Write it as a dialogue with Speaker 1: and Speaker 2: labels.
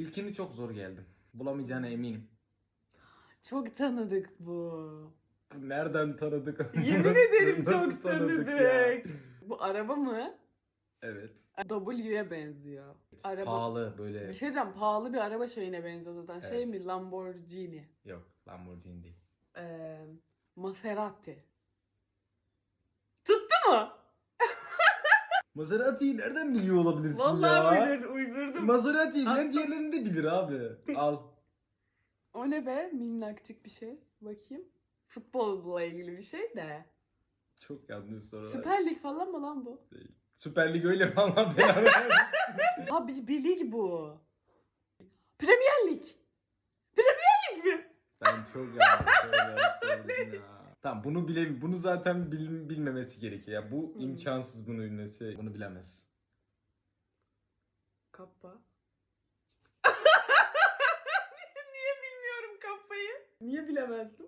Speaker 1: İlkini çok zor geldim. Bulamayacağına eminim.
Speaker 2: Çok tanıdık bu.
Speaker 1: Nereden tanıdık?
Speaker 2: Yemin ederim
Speaker 1: Nasıl
Speaker 2: çok
Speaker 1: tanıdık ya?
Speaker 2: Bu araba mı?
Speaker 1: Evet.
Speaker 2: W'ye benziyor. Araba.
Speaker 1: Pahalı böyle.
Speaker 2: Bir şey diyeceğim pahalı bir araba şeyine benziyor zaten. Şey
Speaker 1: Evet.
Speaker 2: mi Lamborghini?
Speaker 1: Yok Lamborghini değil.
Speaker 2: Ee, Maserati.
Speaker 1: Maserati'yi nereden biliyor olabilirsin
Speaker 2: Vallahi
Speaker 1: ya?
Speaker 2: uydurdum. uydurdum.
Speaker 1: Maserati'yi bilen
Speaker 2: Hatta-
Speaker 1: diğerlerini de bilir abi. Al.
Speaker 2: o ne be? Minnakçık bir şey. Bakayım. Futbolla ilgili bir şey de.
Speaker 1: Çok yanlış soru.
Speaker 2: Süper Lig falan mı lan bu?
Speaker 1: Süper Lig öyle belanı versin.
Speaker 2: Ha bir, bir lig bu. Premier Lig. Premier Lig mi?
Speaker 1: Ben çok yanlış. Tamam bunu bile bunu zaten bil- bilmemesi gerekiyor. Ya bu imkansız bunu bilmesi. Bunu bilemez.
Speaker 2: Kappa. Niye bilmiyorum kappayı? Niye bilemezdim?